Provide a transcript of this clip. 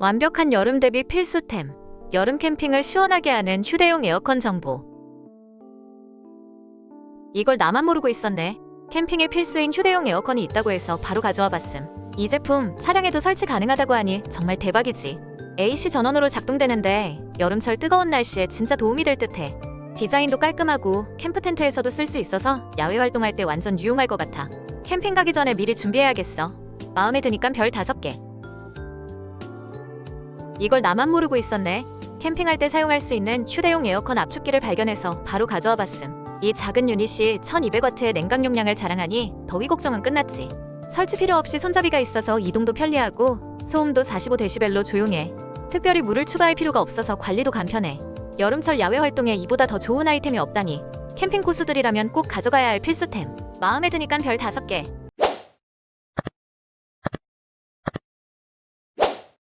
완벽한 여름 대비 필수템. 여름 캠핑을 시원하게 하는 휴대용 에어컨 정보. 이걸 나만 모르고 있었네. 캠핑에 필수인 휴대용 에어컨이 있다고 해서 바로 가져와 봤음. 이 제품 차량에도 설치 가능하다고 하니 정말 대박이지. AC 전원으로 작동되는데 여름철 뜨거운 날씨에 진짜 도움이 될 듯해. 디자인도 깔끔하고 캠프 텐트에서도 쓸 수 있어서 야외 활동할 때 완전 유용할 것 같아. 캠핑 가기 전에 미리 준비해야겠어. 마음에 드니까 별 다섯 개. 이걸 나만 모르고 있었네. 캠핑할 때 사용할 수 있는 휴대용 에어컨 압축기를 발견해서 바로 가져와 봤음. 이 작은 유닛이 1200와트의 냉각 용량을 자랑하니 더위 걱정은 끝났지. 설치 필요 없이 손잡이가 있어서 이동도 편리하고 소음도 45데시벨로 조용해. 특별히 물을 추가할 필요가 없어서 관리도 간편해. 여름철 야외 활동에 이보다 더 좋은 아이템이 없다니. 캠핑 고수들이라면 꼭 가져가야 할 필수템. 마음에 드니깐 별 다섯 개.